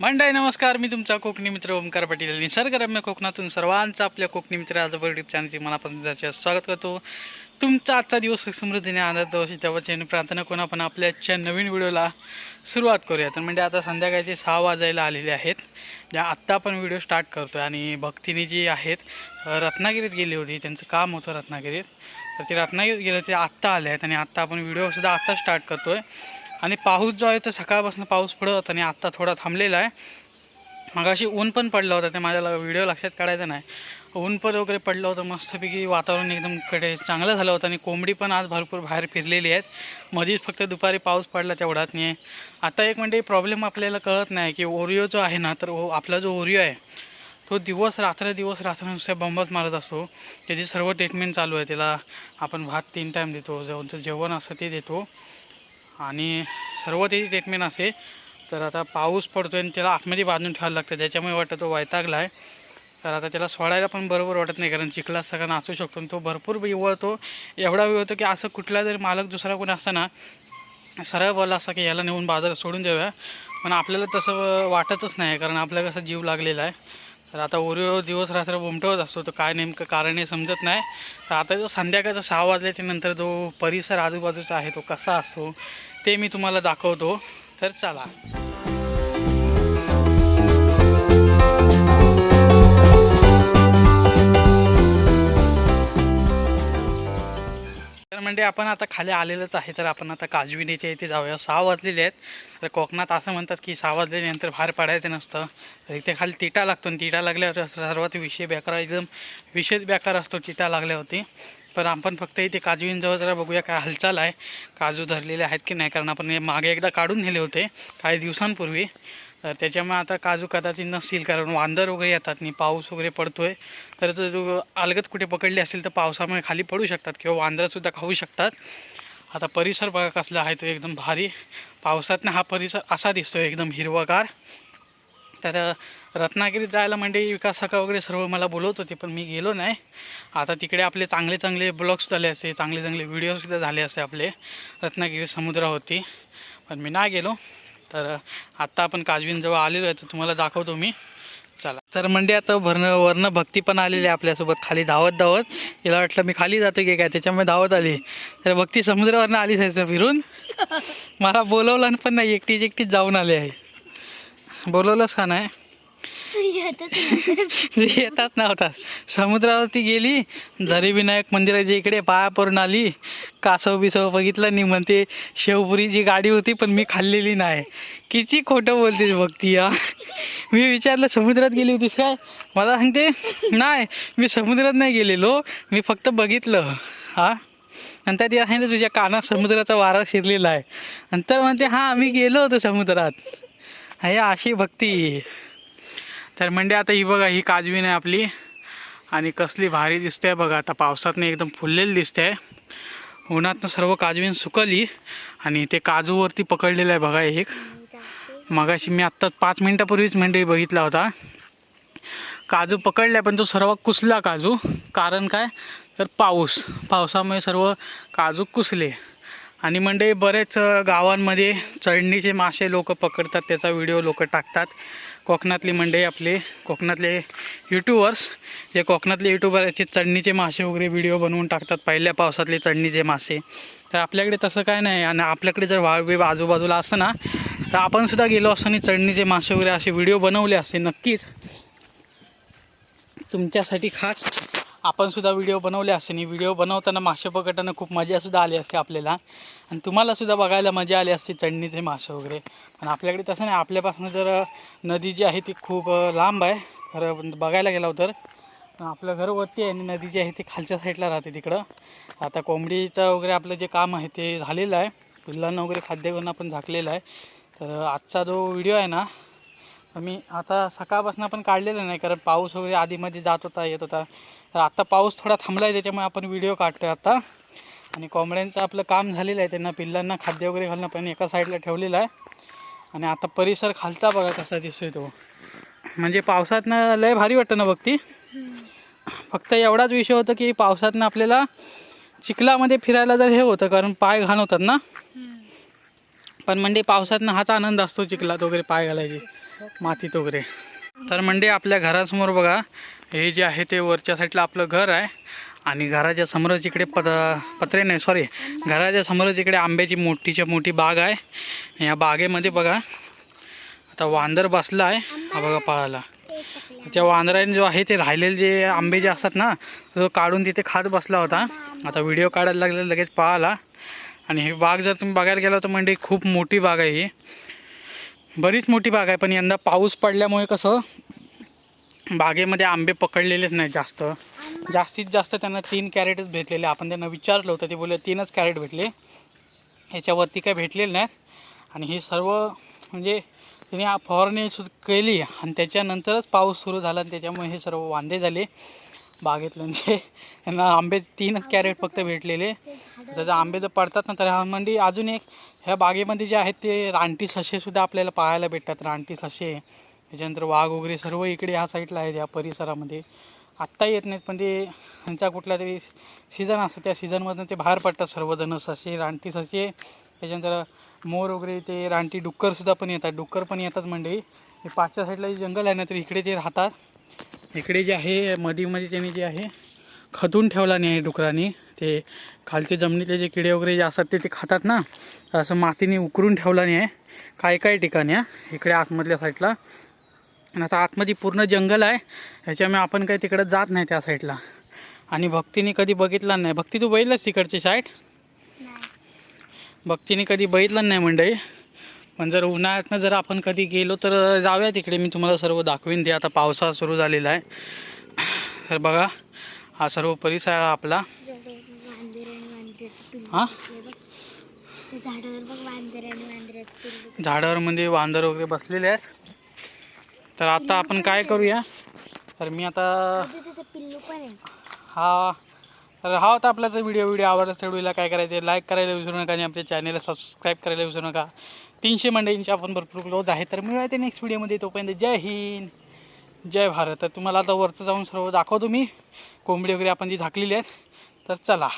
मंडळी नमस्कार. मी तुमचा कोकणी मित्र ओमकार पाटील. निसर्गरम्य कोकणातून सर्वांचा आपल्या कोकणी मित्र आज युट्यूब चॅनलची मनापासून जायचे स्वागत करतो. तुमचा आजचा दिवस समृद्धीने आनंद त्यावरची प्रार्थना करून आपण आपल्याच्या नवीन व्हिडिओला सुरुवात करूया. तर म्हणजे आता संध्याकाळचे सहा वाजायला आलेले आहेत. ज्या आत्ता आपण व्हिडिओ स्टार्ट करतो आणि भक्तिनी जी आहेत रत्नागिरीत गेली होती. त्यांचं काम होतं रत्नागिरीत. तर ते रत्नागिरीत गेलं ते आत्ता आले आहेत आणि आत्ता आपण व्हिडिओसुद्धा आत्ता स्टार्ट करतो आहे आणि पाऊस जो आहे तो सकाळपासून पाऊस पडत होता आणि आत्ता थोडा थांबलेला आहे. मगाशी ऊन पण पडलं होतं ते माझ्या व्हिडिओ लक्षात काढायचं नाही. ऊन पण वगैरे पडलं होतं मस्तपैकी वातावरण एकदम कडे चांगलं झालं होतं आणि कोंबडी पण आज भरपूर बाहेर फिरलेली आहेत. मध्येच फक्त दुपारी पाऊस पडला तेवढाच नाही आता एक म्हणजे प्रॉब्लेम आपल्याला कळत नाही की ओरिओ जो आहे ना तर ओ आपला जो ओरिओ आहे तो दिवस रात्र दिवस रात्र नुसत्या बंबच मारत असतो. त्याची सर्व ट्रीटमेंट चालू आहे त्याला आपण भात तीन टाईम देतो जेवण जेवण असतं ते देतो. आणि सर्व त्याची ट्रीटमेंट असते तर आता पाऊस पडतो आहे आणि त्याला आतमध्ये बांधून ठेवायला लागतं त्याच्यामुळे वाटतं तो वैतागला आहे. तर आता त्याला सोडायला पण बरोबर वाटत नाही कारण चिखला सगळा नाचू शकतो. आणि तो भरपूर विवळतो एवढा विवळतो होतो की असं कुठला जरी मालक दुसरा कोणी असताना सरळ बोलला असा की याला नेऊन बाजारात सोडून देऊया. पण आपल्याला तसं वाटतच नाही कारण आपल्याला कसं जीव लागलेला आहे. तर आता ओरिओ दिवस रात्र उमटवत असतो तर काय नेमकं कारण हे समजत नाही. तर आता जो संध्याकाळचा सहा वाजल्याच्या नंतर जो परिसर आजूबाजूचा आहे तो कसा असतो ते मी तुम्हाला दाखवतो. तर चला. म्हणजे आपण आता खाली आलेलंच आहे. तर आपण आता काजविनीच्या इथे जाऊया. सहा वाजलेले आहेत. तर कोकणात असं म्हणतात की सहा वाजल्यानंतर बाहेर पडायचं नसतं. तर इथे खाली तिटा लागतो. आणि तिटा लागल्यावर सर्वात विषय बेकार एकदम विशेष बेकार असतो तिटा लागल्यावरती. पण आपण फक्त इथे काजवींजवळ जरा बघूया काय हालचाल आहे. काजू धरलेले आहेत की नाही? कारण आपण हे मागे एकदा काढून नेले होते काही दिवसांपूर्वी. तर त्याच्यामुळे आता काजू कदाचित नसतील कारण वांदर वगैरे येतात आणि पाऊस वगैरे पडतोय. तर तो जो अलगत कुठे पकडली असेल तर पावसामुळे खाली पडू शकतात किंवा वांदरंसुद्धा खाऊ शकतात. आता परिसर बघा कसला आहे तो एकदम भारी. पावसातनं हा परिसर असा दिसतो एकदम हिरवागार. तर रत्नागिरीत जायला म्हणजे विकास वगैरे सर्व मला बोलवत होते पण मी गेलो नाही. आता तिकडे आपले चांगले चांगले ब्लॉग्स झाले असते चांगले चांगले व्हिडिओसुद्धा झाले असते आपले रत्नागिरी समुद्रावरती. पण मी नाही गेलो. तर आत्ता आपण काजवींजवळ आलेलो आहे तर तुम्हाला दाखवतो मी. चला. तर म्हणजे आता भरणं वरनं भक्ती पण आलेली आहे आपल्यासोबत खाली धावत धावत. तिला वाटलं मी खाली जातो की काय त्याच्यामुळे धावत आली. तर भक्ती समुद्रावरनं आली जायचं फिरून. मला बोलवलं पण नाही एकटीच एकटीच जाऊन आले आहे. बोलवलंच का नाही? येतात नव्हतात समुद्रावरती गेली झरी विनायक मंदिराच्या इकडे पाया पडून आली कासव बिसव बघितलं नाही म्हणते शेवपुरीची गाडी होती पण मी खाल्लेली नाही. किती खोटं बोलतेस भक्ती या मी विचारलं समुद्रात गेली होतीस काय? मला सांगते नाही मी समुद्रात नाही गेलेलो मी फक्त बघितलं हा. नंतर ती सांगितलं तुझ्या कानात समुद्राचा वारा शिरलेला आहे. नंतर म्हणते हां मी गेलो होतो समुद्रात. हे अशी भक्ती. तर म्हणजे आता ही बघा ही काजवीन आहे आपली. आणि कसली भारी दिसते बघा आता पावसातनं एकदम फुललेली दिसते. आहे उन्हातनं सर्व काजवीन सुकली आणि ते काजूवरती पकडलेलं आहे बघा एक. मगाशी मी आत्ताच पाच मिनटापूर्वीच म्हणजे बघितला होता. काजू पकडल्या पण तो सर्व कुसला काजू. कारण काय? तर पाऊस. पावसामुळे सर्व काजू कुसले. आणि म्हणजे बरेच गावांमध्ये चढणीचे मासे लोक पकडतात त्याचा व्हिडिओ लोक टाकतात. कोकणातली मंडळी आपले कोकणातले यूट्यूबर्स जे कोकणातले यूट्यूबर याचे चढणीचे मासे वगैरे व्हिडिओ बनवून टाकतात पहिल्या पावसातले चढणीचे मासे. तर आपल्याकडे तसं काय नाही आणि आपल्याकडे जर वाळवे आजूबाजूला असतं ना तर आपणसुद्धा गेलो असतो आणि चढणीचे मासे वगैरे असे व्हिडिओ बनवले असते नक्कीच. तुमच्यासाठी खास आपण सुद्धा व्हिडिओ बनवले असते आणि व्हिडिओ बनवताना मासे पकडताना खूप मजासुद्धा आली असते आपल्याला. आणि तुम्हालासुद्धा बघायला मजा आली असते चढणीचे मासे वगैरे. पण आपल्याकडे तसं नाही. आपल्यापासून जर नदी जी आहे ती खूप लांब आहे. खरं बघायला गेला तर. आपलं घर वरती आहे आणि नदी जी आहे ती खालच्या साईडला राहते तिकडं. आता कोंबडीचं वगैरे आपलं जे काम आहे ते झालेलं आहे. पिल्लांना वगैरे खाद्य पण झाकलेलं आहे. तर आजचा जो व्हिडिओ आहे ना मी आता सकाळपासून आपण काढलेलं नाही कारण पाऊस वगैरे आधीमध्ये जात होता येत होता. तर आता पाऊस थोडा थांबला आहे त्याच्यामुळे आपण व्हिडिओ काढतो आहे आता. आणि कोंबड्यांचं आपलं काम झालेलं आहे त्यांना पिल्लांना खाद्य वगैरे घालणं पण एका साईडला ठेवलेलं आहे. आणि आता परिसर खालचा बघा कसा दिसतोय तो. म्हणजे पावसातनं लय भारी वाटतं ना बघती फक्त एवढाच विषय होता की पावसातनं आपल्याला चिखलामध्ये फिरायला जर हे होतं कारण पाय घाण होतात ना. पण म्हणजे पावसातनं हाच आनंद असतो चिखलात वगैरे पाय घालायचे मातीत वगैरे. तर म्हणजे आपल्या घरासमोर बघा हे जे आहे ते वरच्या साईडला आपलं घर आहे. आणि घराच्या समोरच इकडे पत पत्रे नाही सॉरी घराच्या समोरच इकडे आंब्याची मोठीच्या मोठी बाग आहे. या बागेमध्ये बघा आता वांदर बसला आहे. हा बघा पळाला त्या वांदराने जो आहे ते राहिलेले जे आंबे जे असतात ना तो काढून तिथे खात बसला होता. आता व्हिडिओ काढायला लागला लगेच पळाला. आणि ही बाग जर तुम्ही बघायला गेला तर म्हणजे खूप मोठी बाग आहे ही. बरीच मोठी बाग आहे पण यंदा पाऊस पडल्यामुळे कसं बागेमध्ये आंबे पकडलेलेच नाही जास्त. जास्तीत जास्त त्यांना तीन कॅरेटच भेटलेले. आपण त्यांना विचारलं होतं ते बोलले तीनच कॅरेट भेटले. ह्याच्यावरती काय भेटलेले नाहीत. आणि हे सर्व म्हणजे त्यांनी फवारणी सु केली आणि त्याच्यानंतरच पाऊस सुरू झाला आणि त्याच्यामुळे हे सर्व वांदे झाले. बागेतल्यांचे म्हणजे यांना आंबे तीनच कॅरेट फक्त भेटलेले. जसं आंबे जर पडतात ना तर म्हणजे अजून एक ह्या बागेमध्ये जे आहेत ते रानटी ससेसुद्धा आपल्याला पाहायला भेटतात. रानटी ससे त्याच्यानंतर वाघ वगैरे सर्व इकडे ह्या साईडला आहेत या परिसरामध्ये. आत्ता येत नाहीत पण ते त्यांचा कुठला तरी सीझन असतं त्या सीझनमधून ते बाहेर पडतात सर्वजण. ससे रानटी ससे त्याच्यानंतर मोर वगैरे ते रानटी डुक्करसुद्धा पण येतात. डुक्कर पण येतात म्हणजे. हे पाचच्या साईडला जे जंगल आहे ना तर इकडे ते राहतात. इकडे जे आहे मधीमध्ये त्यांनी जे आहे खतून ठेवला नाही आहे डुकरांनी. ते खालचे जमिनीतले जे किडे वगैरे जे असतात ते ते खातात ना. असं मातीने उकरून ठेवला नाही आहे काही काही ठिकाणी हा? इकडे आतमधल्या साईडला. आणि आता आतमध्ये पूर्ण जंगल आहे. ह्याच्यामुळे आपण काही तिकडं जात नाही त्या साईडला. आणि भक्तीने कधी बघितला नाही. भक्ती तू बघितलंस तिकडची साईड? भक्तीने कधी बघितलं नाही मंडळी. पण जर उन्हाळ्यातनं जर आपण कधी गेलो तर जाऊया तिकडे. मी तुम्हाला सर्व दाखवीन. ते आता पावसाळा सुरू झालेला आहे. तर बघा हा सर्व परिसर आहे आपला. हा? झाडावर बघ वांदर वगैरे बसलेले आहेत. तर आता आपण काय करूया? तर मी आता हा. तर हा होता आपल्याचा व्हिडिओ व्हिडिओ आवडला असेल व्हिडिओला काय करायचे लाईक करायला विसरू नका आणि आपल्या चॅनलला सबस्क्राईब करायला विसरू नका. तीनशे मंडळींचे आपण भरपूर क्लोज आहे. तर मिळूया नेक्स्ट व्हिडिओमध्ये तोपर्यंत जय हिंद जय भारत. तर तुम्हाला आता वरचं जाऊन सर्व दाखवतो मी कोंबडी वगैरे आपण जी झाकलेली आहेत तर चला.